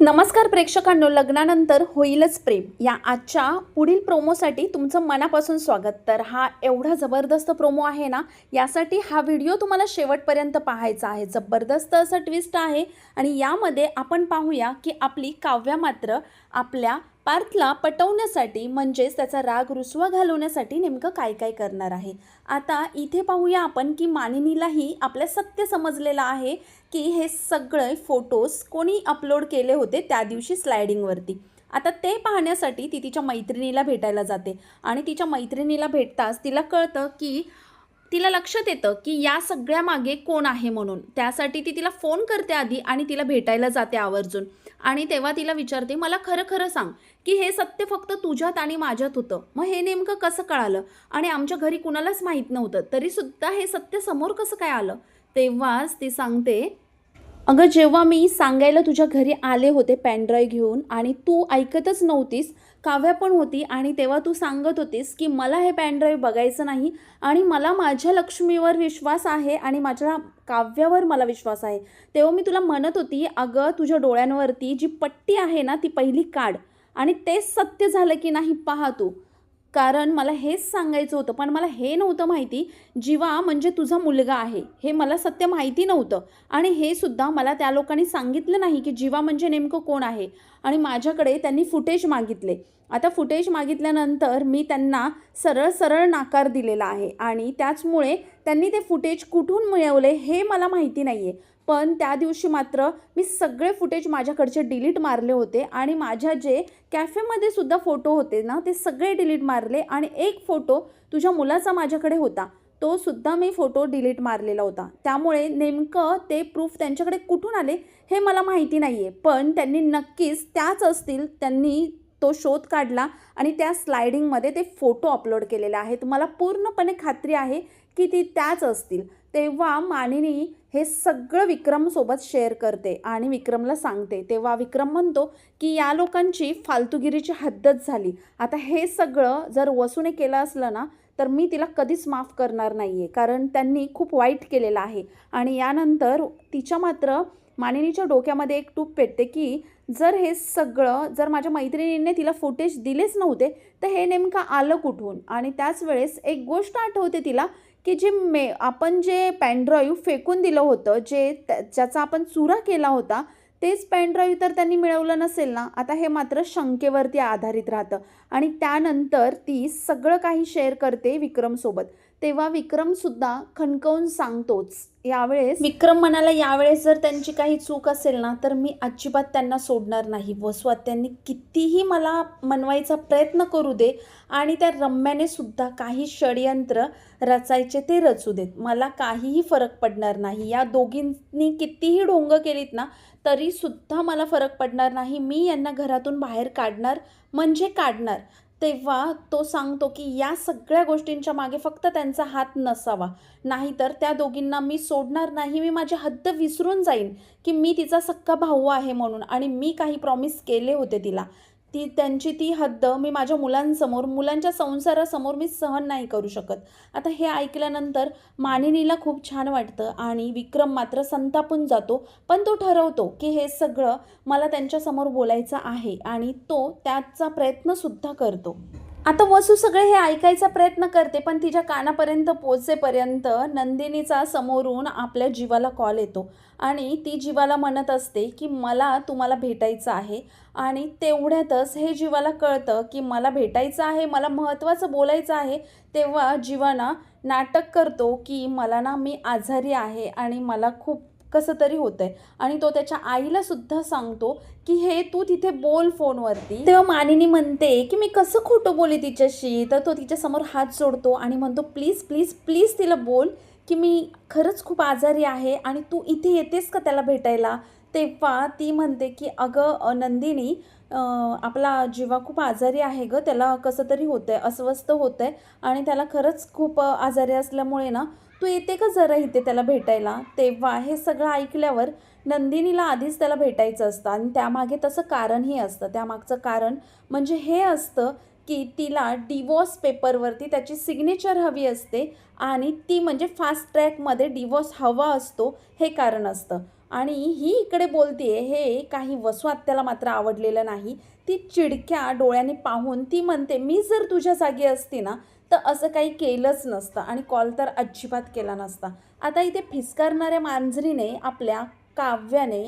नमस्कार प्रेक्षकांनो लग्नानंतर होईलच प्रेम. या आजच्या पुढील प्रोमोसाठी तुमचं मनापासून स्वागत. तर हा एवढा जबरदस्त प्रोमो आहे ना यासाठी हा व्हिडिओ तुम्हाला शेवटपर्यंत पाहायचा आहे. जबरदस्त असं ट्विस्ट आहे आणि यामध्ये आपण पाहूया की आपली काव्या मात्र आपल्या पार्थला पटवण्यासाठी म्हणजेच त्याचा राग रुसवा घालवण्यासाठी नेमकं काय काय करणार आहे? आता इथे पाहूया आपण की मानिनीलाही आपल्या सत्य समजलेलं आहे की हे सगळे फोटोज कोणी अपलोड केले होते त्या दिवशी स्लायडिंगवरती आता ते पाहण्यासाठी ती तिच्या मैत्रिणीला भेटायला जाते. आणि तिच्या मैत्रिणीला भेटताच तिला कळतं की तिला लक्षात येतं की या सगळ्या मागे कोण आहे म्हणून. त्यासाठी ती तिला फोन करते आधी आणि तिला भेटायला जाते आवर्जून. आणि तेव्हा तिला विचारते मला खरं खरं सांग की हे सत्य फक्त तुझ्यात आणि माझ्यात होतं. मग हे नेमकं कसं कळालं? आणि आमच्या घरी कुणालाच माहीत नव्हतं. तरीसुद्धा हे सत्य समोर कसं काय आलं? तेव्हाच ती सांगते अगं जेव्हा मी सांगायला तुझ्या घरी आले होते पॅनड्राईव्ह घेऊन आणि तू ऐकतच नव्हतीस काव्या पण होती आणि तेव्हा तू सांगत होतीस की मला हे पॅनड्राईव्ह बघायचं नाही आणि मला माझ्या लक्ष्मीवर विश्वास आहे आणि माझ्या काव्यावर मला विश्वास आहे. तेव्हा मी तुला म्हणत होती अगं तुझ्या डोळ्यांवरती जी पट्टी आहे ना ती पहिली काढ. आणि तेच सत्य झालं की नाही पहा तू. कारण मला हेच सांगायचं होतं पण मला हे नव्हतं माहिती जीवा म्हणजे तुझा मुलगा आहे हे मला सत्य माहिती नव्हतं. आणि हे सुद्धा मला त्या लोकांनी सांगितलं नाही की जीवा म्हणजे नेमकं कोण आहे. आणि माझ्याकडे त्यांनी फुटेज मागितले. आता फुटेज मागितल्यानंतर मी त्यांना सरळ सरळ नाकार दिलेला आहे. आणि त्याचमुळे त्यांनी ते फुटेज कुठून मिळवले हे मला माहिती नाही आहे पण त्या दिवशी मात्र मी सगळे फुटेज माझ्याकडचे डिलीट मारले होते आणि माझ्या जे कॅफेमध्ये सुद्धा फोटो होते ना ते सगळे डिलीट मारले आणि एक फोटो तुझ्या मुलाचा माझ्याकडे होता. तो सुद्धा मी फोटो डिलीट मारलेला होता. त्यामुळे नेमकं ते प्रूफ त्यांच्याकडे कुठून आले हे मला माहिती नाही आहे पण त्यांनी नक्कीच त्याच असतील त्यांनी तो शोध काढला आणि त्या स्लायडिंगमध्ये ते फोटो अपलोड केलेले आहेत. मला पूर्णपणे खात्री आहे की ती त्याच असतील. तेव्हा मानिनी हे सगळं विक्रमसोबत शेअर करते आणि विक्रमला सांगते. तेव्हा विक्रम म्हणतो की या लोकांची फालतुगिरीची हद्दच झाली. आता हे सगळं जर वसूने केलं असलं ना तर मी तिला कधीच माफ करणार नाही आहे कारण त्यांनी खूप वाईट केलेलं आहे. आणि यानंतर तिच्या मात्र मानिनीच्या डोक्यामध्ये एक टूप पेटते की जर हे सगळं जर माझ्या मैत्रिणीने तिला फुटेज दिलेच नव्हते तर हे नेमकं आलं कुठून? आणि त्याच वेळेस एक गोष्ट आठवते तिला की जे मे आपण जे पॅनड्राईव्ह फेकून दिलं होतं जे त्या- ज्याचा आपण चुरा केला होता तेच पॅनड्राईव्ह तर त्यांनी मिळवलं नसेल ना? आता हे मात्र शंकेवरती आधारित राहतं. आणि त्यानंतर ती सगळं काही शेअर करते विक्रमसोबत. तेव्हा विक्रमसुद्धा खणकवून सांगतोच. यावेळेस विक्रम म्हणाला यावेळेस जर त्यांची काही चूक असेल ना तर मी अजिबात त्यांना सोडणार नाही. वसू त्यांनी कितीही मला मनवायचा प्रयत्न करू दे आणि त्या रम्याने सुद्धा काही षडयंत्र रचायचे ते रचू देत. मला काहीही फरक पडणार नाही. या दोघींनी कितीही ढोंग केलीत ना तरी सुद्धा मला फरक पडणार नाही. मी यांना घरातून बाहेर काढणार म्हणजे काढणार. तेव्हा तो सांगतो की या सगळ्या गोष्टींच्या मागे फक्त त्यांचा हात नसावा. नाहीतर त्या दोघींना मी सोडणार नाही मी माझी हद्द विसरून जाईन की मी तिचा सक्का भाऊ आहे म्हणून आणि मी काही प्रॉमिस केले होते तिला. ती त्यांची ती हद्द मी माझ्या मुलांसमोर मुलांच्या संसारासमोर मी सहन नाही करू शकत. आता हे ऐकल्यानंतर मानिनीला खूप छान वाटतं आणि विक्रम मात्र संतापून जातो पण तो ठरवतो की हे सगळं मला त्यांच्यासमोर बोलायचं आहे आणि तो त्याचा प्रयत्नसुद्धा करतो. आता वसू सगळे हे ऐकायचा प्रयत्न करते पण तिच्या कानापर्यंत पोचेपर्यंत नंदिनीचा समोरून आपल्या जीवाला कॉल येतो. आणि ती जीवाला म्हणत असते की मला तुम्हाला भेटायचं आहे. आणि तेवढ्यातच हे जीवाला कळतं की मला भेटायचं आहे मला महत्त्वाचं बोलायचं आहे. तेव्हा जीवाना नाटक करतो की मला ना मी आजारी आहे आणि मला खूप कसं तरी होतंय. आणि तो त्याच्या आईला सुद्धा सांगतो की हे तू तिथे बोल फोनवरती. तेव्हा मानिनी म्हणते की मी कसं खोटं बोले तिच्याशी? तर तो तिच्यासमोर हात जोडतो आणि म्हणतो प्लीज प्लीज प्लीज तिला बोल की मी खरंच खूप आजारी आहे आणि तू इथे येतेस का त्याला भेटायला? तेव्हा ती म्हणते की अगं नंदिनी आपला जीवा खूप आजारी आहे गं. त्याला कसं तरी होतं आहे अस्वस्थ होतं आहे आणि त्याला खरंच खूप आजारी असल्यामुळे ना तू येते का जरा इथे त्याला भेटायला? तेव्हा हे सगळं ऐकल्यावर नंदिनीला आधीच त्याला भेटायचं असतं आणि त्यामागे तसं कारणही असतं. त्यामागचं कारण म्हणजे हे असतं की तिला डिवोर्स पेपरवरती त्याची सिग्नेचर हवी असते आणि ती म्हणजे फास्ट ट्रॅकमध्ये डिवोर्स हवा असतो हे कारण असतं. आणि ही इकडे बोलते हे काही वसू मात्र आवडलेलं नाही. ती चिडक्या डोळ्याने पाहून ती म्हणते मी जर तुझ्या जागी असती ना तर असं काही केलंच नसतं आणि कॉल तर अजिबात केला नसता. आता इथे फिसकारणाऱ्या मांजरीने आपल्या काव्याने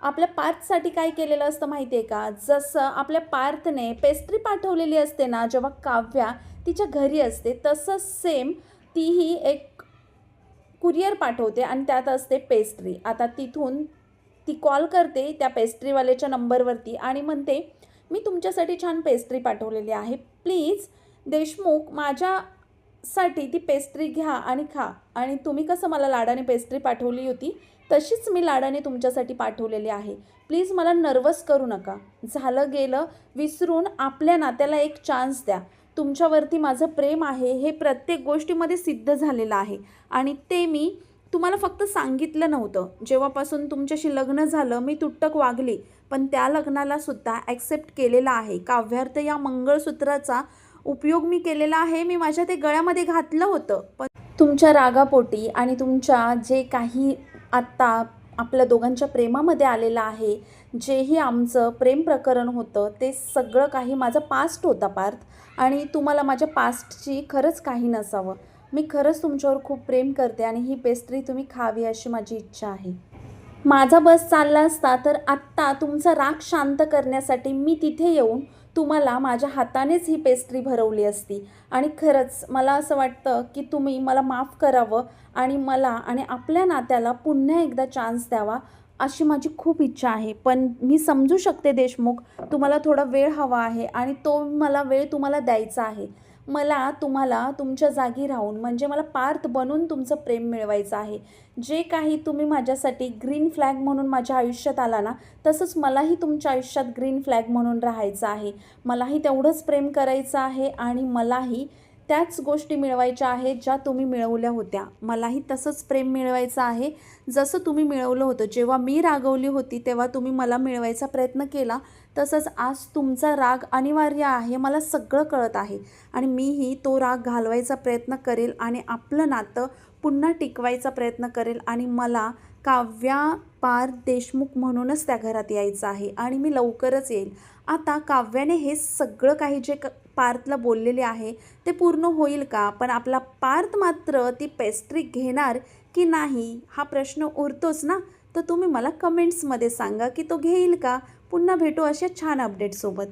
आपल्या पार्थसाठी काय केलेलं असतं माहिती आहे का? जसं आपल्या पार्थने पेस्ट्री पाठवलेली असते ना जेव्हा काव्या तिच्या घरी असते तसं सेम तीही एक कुरिअर पाठवते आणि त्यात असते पेस्ट्री आता तिथून ती कॉल करते त्या पेस्ट्रीवाल्याच्या नंबरवरती आणि म्हणते मी तुमच्यासाठी छान पेस्ट्री पाठवलेली आहे. प्लीज देशमुख माझ्यासाठी ती पेस्ट्री घ्या आणि खा. आणि तुम्ही कसं मला लाडाने पेस्ट्री पाठवली होती तशीच मी लाडाने तुमच्यासाठी पाठवलेली आहे. प्लीज मला नर्वस करू नका. झालं गेलं विसरून आपल्या नात्याला एक चान्स द्या. तुमच्यावरती माझं प्रेम आहे हे प्रत्येक गोष्टीमध्ये सिद्ध झालेलं आहे. आणि ते मी तुम्हाला फक्त सांगितलं नव्हतं. जेव्हापासून तुमच्याशी लग्न झालं मी तुटक वागली पण त्या लग्नाला सुद्धा ॲक्सेप्ट केलेलं आहे. काव्यार्थ या मंगळसूत्राचा उपयोग मी केलेला आहे. मी माझ्या ते गळ्यामध्ये घातलं होतं. पण तुमच्या रागापोटी आणि तुमच्या जे काही आत्ता आपल्या दोघांच्या प्रेमामध्ये आलेलं आहे. जेही आमचं प्रेम प्रकरण होतं ते सगळं काही माझं पास्ट होता पार्थ. आणि तुम्हाला माझ्या पास्टची खरंच काही नसावं. मी खरंच तुमच्यावर खूप प्रेम करते आणि ही पेस्ट्री तुम्ही खावी अशी माझी इच्छा आहे. माझा बस चालला असता तर आत्ता तुमचा राग शांत करण्यासाठी मी तिथे येऊन तुम्हाला माझ्या हातानेच ही पेस्ट्री भरवली असती. आणि खरंच मला असं वाटतं की तुम्ही मला माफ करावं आणि मला आणि आपल्या नात्याला पुन्हा एकदा चान्स द्यावा अशी माझी खूप इच्छा आहे. पण मी समजू शकते देशमुख तुम्हाला थोडा वेळ हवा आहे आणि तो मला वेळ तुम्हाला द्यायचा आहे. मला तुम्हाला तुमच्या जागी राहून म्हणजे मला पार्थ बनून तुमचं प्रेम मिळवायचं आहे. जे काही तुम्ही माझ्यासाठी ग्रीन फ्लॅग म्हणून माझ्या आयुष्यात आला ना तसंच मलाही तुमच्या आयुष्यात ग्रीन फ्लॅग म्हणून राहायचं आहे. मलाही तेवढंच प्रेम करायचं आहे आणि मलाही त्याच गोष्टी मिळवायच्या आहेत ज्या तुम्ही मिळवल्या होत्या. मलाही तसंच प्रेम मिळवायचं आहे. जसं तुम्ही मिळवलं होतं जेव्हा मी रागवली होती तेव्हा तुम्ही मला मिळवायचा प्रयत्न केला. तसंच आज तुमचा राग अनिवार्य आहे मला सगळं कळत आहे. आणि मीही तो राग घालवायचा प्रयत्न करेल आणि आपलं नातं पुन्हा टिकवायचा प्रयत्न करेल आणि मला काव्या पार देशमुख म्हणूनच त्या घरात यायचं आहे आणि मी लवकरच येईल आता काव्याने हे सगळं काही जे क पार्थला बोललेले आहे ते पूर्ण होईल का? पण आपला पार्थ मात्र ती पेस्ट्री घेणार की नाही हा प्रश्न उरतोच ना? तर तुम्ही मला कमेंट्समध्ये सांगा की तो घेईल का? पुन्हा भेटू अशा छान अपडेटसोबत